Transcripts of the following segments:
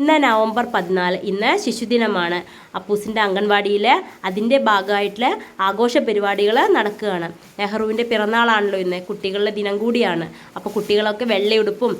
ഇന്ന് നവംബർ പതിനാല് ഇന്ന് ശിശുദിനമാണ്. അപ്പൂസിന്റെ അംഗൻവാടിയിൽ അതിന്റെ ഭാഗമായിട്ടുള്ള ആഘോഷ പരിപാടികൾ നടക്കുകയാണ്. നെഹ്റുവിന്റെ പിറന്നാളാണല്ലോ ഇന്ന് കുട്ടികളുടെ ദിനം കൂടിയാണ്. അപ്പോൾ കുട്ടികളൊക്കെ വെള്ളയുടുപ്പും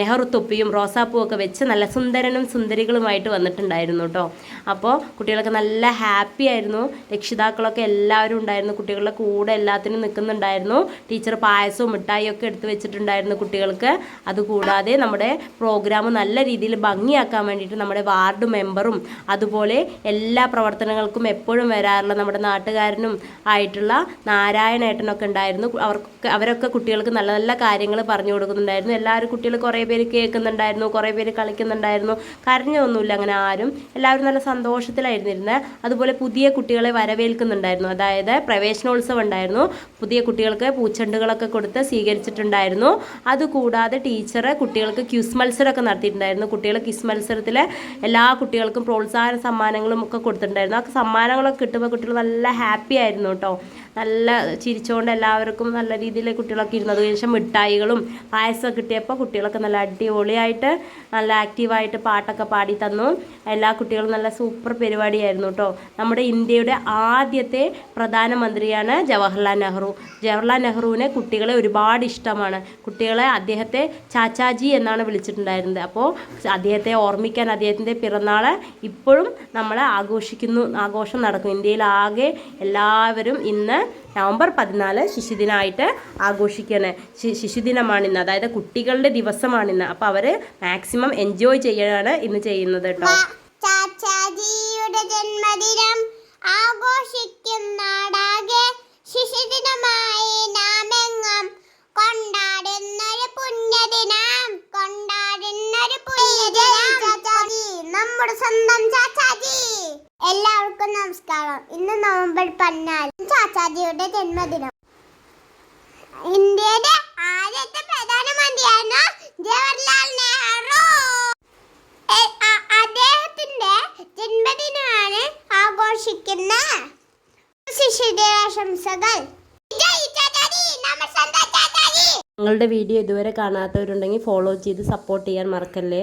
നെഹ്റു തൊപ്പിയും റോസാപ്പൂ ഒക്കെ വെച്ച് നല്ല സുന്ദരനും സുന്ദരികളുമായിട്ട് വന്നിട്ടുണ്ടായിരുന്നു കേട്ടോ അപ്പോൾ കുട്ടികളൊക്കെ നല്ല ഹാപ്പി ആയിരുന്നു. രക്ഷിതാക്കളൊക്കെ എല്ലാവരും ഉണ്ടായിരുന്നു. കുട്ടികളുടെ കൂടെ എല്ലാത്തിനും നിൽക്കുന്നുണ്ടായിരുന്നു. ടീച്ചർ പായസവും മിഠായിയൊക്കെ എടുത്തു വെച്ചിട്ടുണ്ടായിരുന്നു കുട്ടികൾക്ക്. അതുകൂടാതെ നമ്മുടെ പ്രോഗ്രാം നല്ല രീതിയിൽ ഭംഗിയാക്കാൻ വേണ്ടിയിട്ട് നമ്മുടെ വാർഡ് മെമ്പറും അതുപോലെ എല്ലാ പ്രവർത്തനങ്ങൾക്കും എപ്പോഴും വരാറുള്ള നമ്മുടെ നാട്ടുകാരനും ആയിട്ടുള്ള നാരായണേട്ടനൊക്കെ ഉണ്ടായിരുന്നു. അവർക്ക് അവരൊക്കെ കുട്ടികൾക്ക് നല്ല നല്ല കാര്യങ്ങൾ പറഞ്ഞു കൊടുക്കുന്നുണ്ടായിരുന്നു. എല്ലാവരും കുട്ടികൾ കുറേ പേര് കേൾക്കുന്നുണ്ടായിരുന്നു കുറേ പേര് കളിക്കുന്നുണ്ടായിരുന്നു. കരഞ്ഞൊന്നുമില്ല അങ്ങനെ ആരും. എല്ലാവരും നല്ല സന്തോഷത്തിലായിരുന്നു ഇരുന്നത് അതുപോലെ പുതിയ കുട്ടികളെ വരവേൽക്കുന്നുണ്ടായിരുന്നു. അതായത് പ്രവേശനോത്സവം ഉണ്ടായിരുന്നു. പുതിയ കുട്ടികൾക്ക് പൂച്ചെണ്ടുകളൊക്കെ കൊടുത്ത് സ്വീകരിച്ചിട്ടുണ്ടായിരുന്നു. അതുകൂടാതെ ടീച്ചർ കുട്ടികൾക്ക് ക്യൂസ് മത്സരമൊക്കെ നടത്തിയിട്ടുണ്ടായിരുന്നു. കുട്ടികൾ ക്യൂസ് മത്സരത്തിൽ എല്ലാ കുട്ടികൾക്കും പ്രോത്സാഹന സമ്മാനങ്ങളും ഒക്കെ കൊടുത്തിട്ടുണ്ടായിരുന്നു. ആ സമ്മാനങ്ങളൊക്കെ കിട്ടുമ്പോൾ കുട്ടികൾ നല്ല ഹാപ്പി ആയിരുന്നു കേട്ടോ നല്ല ചിരിച്ചുകൊണ്ട് എല്ലാവർക്കും നല്ല രീതിയിൽ കുട്ടികളൊക്കെ ഇരുന്നു അതിന് ശേഷം മിഠായികളും പായസമൊക്കെ കിട്ടിയപ്പോൾ കുട്ടികളൊക്കെ നല്ല അടിപൊളിയായിട്ട് നല്ല ആക്റ്റീവായിട്ട് പാട്ടൊക്കെ പാടി തന്നു. എല്ലാ കുട്ടികളും നല്ല സൂപ്പർ പരിപാടിയായിരുന്നു കേട്ടോ നമ്മുടെ ഇന്ത്യയുടെ ആദ്യത്തെ പ്രധാനമന്ത്രിയാണ് ജവഹർലാൽ നെഹ്റു. ജവഹർലാൽ നെഹ്റുവിനെ കുട്ടികളെ ഒരുപാട് ഇഷ്ടമാണ്. കുട്ടികളെ അദ്ദേഹത്തെ ചാച്ചാജി എന്നാണ് വിളിച്ചിട്ടുണ്ടായിരുന്നത്. അപ്പോൾ അദ്ദേഹത്തെ ഓർമ്മിക്കാൻ അദ്ദേഹത്തിന്റെ പിറന്നാൾ ഇപ്പോഴും നമ്മൾ ആഘോഷിക്കുന്നു ആഘോഷം നടക്കും ഇന്ത്യയിലാകെ എല്ലാവരും ഇന്ന് നവംബർ പതിനാല് ശിശുദിനമായിട്ട് ആഘോഷിക്കുകയാണ്. ശിശുദിനമാണ് ഇന്ന്. അതായത് കുട്ടികളുടെ ദിവസമാണിന്ന് അപ്പോൾ അവർ മാക്സിമം എൻജോയ് ചെയ്യാനാണ് ഇന്ന് ചെയ്യുന്നത് കേട്ടോ. ചാച്ചാജിയുടെ ജന്മദിനം ആഘോഷിക്കുന്നാടാകെ ശിശുദിനമായി എല്ലാവർക്കും നമസ്കാരം. ഇന്ന് നവംബർ പതിനാല് ചാച്ചാജിയുടെ ജന്മദിനം. ഇന്ത്യയുടെ ആദ്യത്തെ പ്രധാനമന്ത്രിയായിരുന്നു ജവഹർലാൽ നെഹ്റു. അദ്ദേഹത്തിന്റെ ജന്മദിനമാണ് ആഘോഷിക്കുന്ന ശിശുദിനാശംസകൾ. നിങ്ങളുടെ വീഡിയോ ഇതുവരെ കാണാത്തവരുണ്ടെങ്കിൽ ഫോളോ ചെയ്ത് സപ്പോർട്ട് ചെയ്യാൻ മറക്കല്ലേ?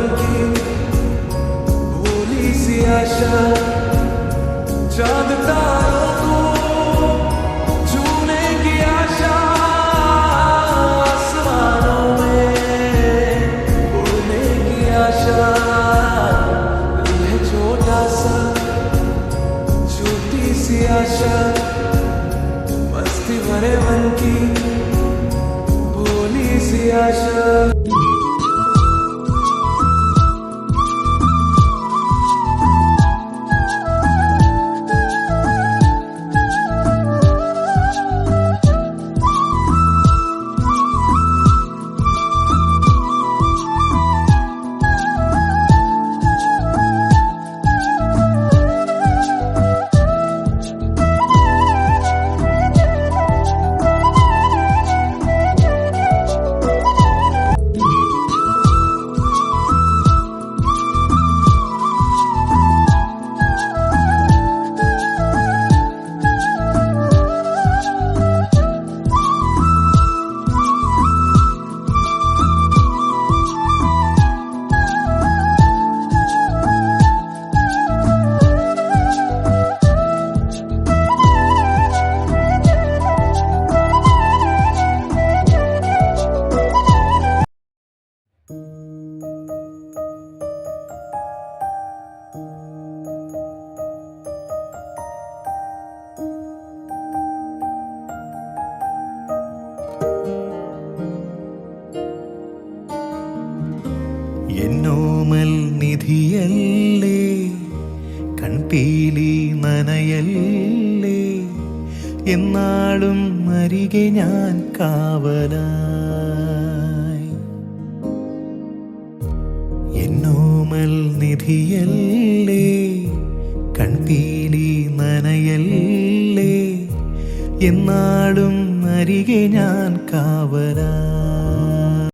मन की भोली सी आशा चाँद तारों को छूने की आशा आसमानों में उड़ने की आशा छोटा सा, छोटी सी आशा, मस्ती भरे मन की എന്നോമൽ നിധിയല്ലേ കൺപീലി നനയല്ലേ? എന്നാളും അരികെ ഞാൻ കാവല എന്നോമൽ നിധിയല്ലേ കൺപീലി നനയല്ലേ? എന്നാളും അരികെ ഞാൻ കാവലായി.